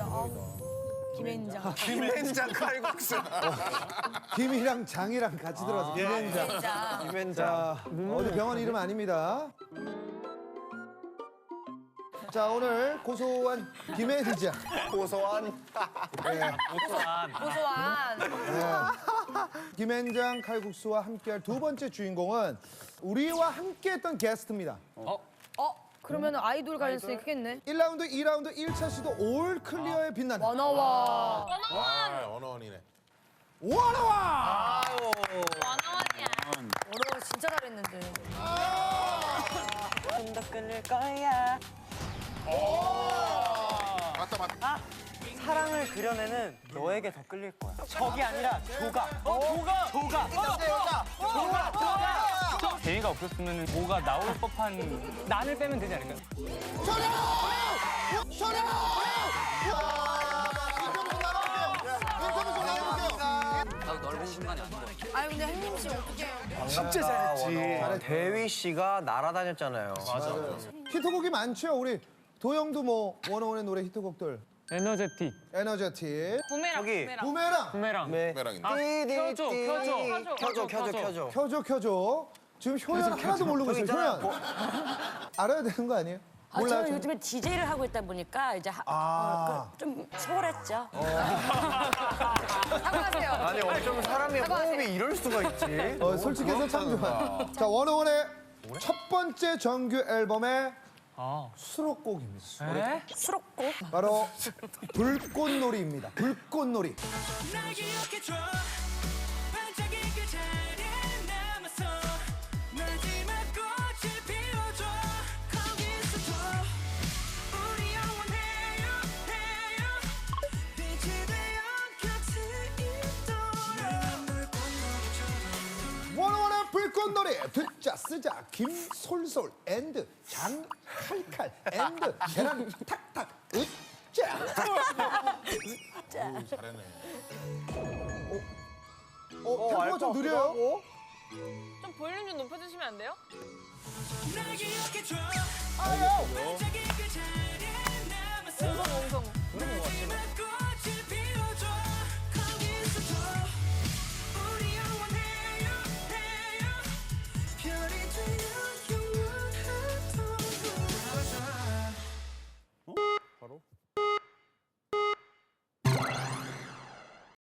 아우. 김앤장. 김앤장 칼국수. 김이랑 장이랑 같이 들어서 김현장. 김앤장. 김앤장. 자, 어디 병원 이름 아닙니다. 자, 오늘 고소한 김혜리장. 고소한. 네. 고소한. 김현장 칼국수와 함께할 두 번째 주인공은 우리와 함께했던 게스트입니다. 어? 그러면 아이돌 가능성이 크겠네. 1라운드, 2라운드, 1차 시도 올 클리어에 빛나는 원어와. 아, 언어원이네. 원어와! 원어 진짜 잘했는데. 좀더 끌릴 거야. 맞다, 맞다. 사랑을 그려내는 너에게 더 끌릴 거야. 적이 아니라 조가. 어, 조가. 조가. 조가. 제이가 없었으면 뭐가 나올 법한 난을 빼면 되지 않을까요? 아니 근데 햇님 씨 어떡해요? 진짜 잘했지. 대휘 씨가 날아다녔잖아요. 히트곡이 많죠, 우리. 도영도 뭐 원어원의 노래 히트곡들. 에너제틱 에너제틱, 저기. 부메랑, 부메랑 네. 부메랑인데. 띠디, 켜줘, 띠. 켜줘. 켜줘, 켜줘, 켜줘. 켜줘, 켜줘. 지금 효연 하나도 모르고 있어요. 효연. 알아야 되는 거 아니에요? 아, 몰라요, 저는 저는? 요즘에 DJ를 하고 있다 보니까 이제 하- 아. 어, 그, 좀 소홀했죠. 사과하세요. 아니, 어쩜 사람의. 호흡이 이럴 수가 있지. 어, 솔직해서 참 좋아요. 자, 원어원의 첫 번째 정규 앨범의 아. 수록곡입니다. 에? 수록곡. 바로 불꽃놀이입니다. 불꽃놀이. 날 기억해줘 불꽃놀이 듣자 쓰자 김솔솔 앤드 장칼칼 앤드 계란 탁탁 으짜 잘하네. 어, 템포가 좀 느려요? 좀 볼륨 좀 높여주시면 안 돼요? 날 기억해줘 아유